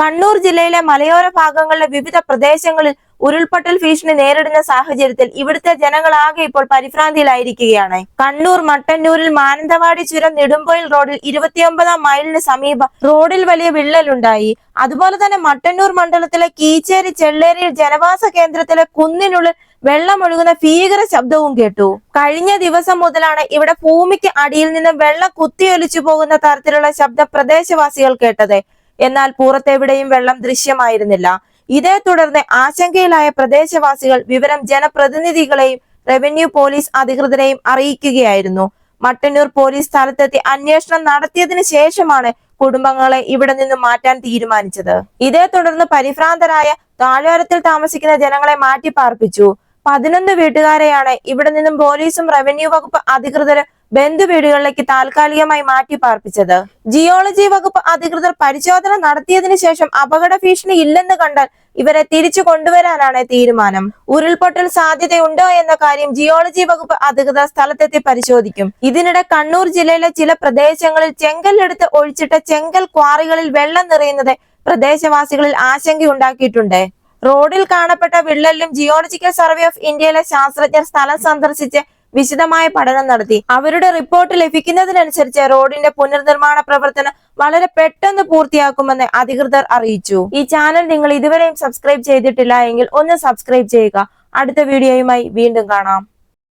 കണ്ണൂർ ജില്ലയിലെ മലയോര ഭാഗങ്ങളിലെ വിവിധ പ്രദേശങ്ങളിൽ ഉരുൾപൊട്ടൽ ഭീഷണി നേരിടുന്ന സാഹചര്യത്തിൽ ഇവിടുത്തെ ജനങ്ങളാകെ ഇപ്പോൾ പരിഭ്രാന്തിയിലായിരിക്കുകയാണ്. കണ്ണൂർ മട്ടന്നൂരിൽ മാനന്തവാടി ചുരം നെടുമ്പോയിൽ റോഡിൽ ഇരുപത്തിയൊമ്പതാം മൈലിന് സമീപം റോഡിൽ വലിയ വിള്ളലുണ്ടായി. അതുപോലെ തന്നെ മട്ടന്നൂർ മണ്ഡലത്തിലെ കീച്ചേരി ചെള്ളേരിയിൽ ജനവാസ കേന്ദ്രത്തിലെ കുന്നിനുള്ളിൽ വെള്ളമൊഴുകുന്ന ഭീകര ശബ്ദവും കേട്ടു. കഴിഞ്ഞ ദിവസം മുതലാണ് ഇവിടെ ഭൂമിക്ക് അടിയിൽ നിന്ന് വെള്ളം കുത്തിയൊലിച്ചു പോകുന്ന തരത്തിലുള്ള ശബ്ദം പ്രദേശവാസികൾ കേട്ടത്. എന്നാൽ പുറത്തെവിടെയും വെള്ളം ദൃശ്യമായിരുന്നില്ല. ഇതേ തുടർന്ന് ആശങ്കയിലായ പ്രദേശവാസികൾ വിവരം ജനപ്രതിനിധികളെയും റവന്യൂ പോലീസ് അധികൃതരെയും അറിയിക്കുകയായിരുന്നു. മട്ടന്നൂർ പോലീസ് സ്ഥലത്തെത്തി അന്വേഷണം നടത്തിയതിനു ശേഷമാണ് കുടുംബങ്ങളെ ഇവിടെ നിന്ന് മാറ്റാൻ തീരുമാനിച്ചത്. ഇതേ തുടർന്ന് പരിഭ്രാന്തരായ താഴ്വാരത്തിൽ താമസിക്കുന്ന ജനങ്ങളെ മാറ്റി പാർപ്പിച്ചു പതിനൊന്ന് വീട്ടുകാരെയാണ്. ഇവിടെ നിന്നും പോലീസും റവന്യൂ വകുപ്പ് അധികൃതരും ബന്ധു വീടുകളിലേക്ക് താൽക്കാലികമായി മാറ്റി പാർപ്പിച്ചത്. ജിയോളജി വകുപ്പ് അധികൃതർ പരിശോധന നടത്തിയതിനു ശേഷം അപകട ഭീഷണി ഇല്ലെന്ന് കണ്ടാൽ ഇവരെ തിരിച്ചു കൊണ്ടുവരാനാണ് തീരുമാനം. ഉരുൾപൊട്ടൽ സാധ്യതയുണ്ടോ എന്ന കാര്യം ജിയോളജി വകുപ്പ് അധികൃതർ സ്ഥലത്തെത്തി പരിശോധിക്കും. ഇതിനിടെ കണ്ണൂർ ജില്ലയിലെ ചില പ്രദേശങ്ങളിൽ ചെങ്കല്ലെടുത്ത് ഒഴിച്ചിട്ട ചെങ്കൽ ക്വാറികളിൽ വെള്ളം നിറയുന്നത് പ്രദേശവാസികളിൽ ആശങ്കയുണ്ടാക്കിയിട്ടുണ്ട്. റോഡിൽ കാണപ്പെട്ട വിള്ളലിലും ജിയോളജിക്കൽ സർവേ ഓഫ് ഇന്ത്യയിലെ ശാസ്ത്രജ്ഞർ സ്ഥലം സന്ദർശിച്ച് വിശദമായ പഠനം നടത്തി. അവരുടെ റിപ്പോർട്ട് ലഭിക്കുന്നതിനനുസരിച്ച് റോഡിന്റെ പുനർനിർമ്മാണ പ്രവർത്തനം വളരെ പെട്ടെന്ന് പൂർത്തിയാക്കുമെന്ന് അധികൃതർ അറിയിച്ചു. ഈ ചാനൽ നിങ്ങൾ ഇതുവരെയും സബ്സ്ക്രൈബ് ചെയ്തിട്ടില്ല ഒന്ന് സബ്സ്ക്രൈബ് ചെയ്യുക. അടുത്ത വീഡിയോയുമായി വീണ്ടും കാണാം.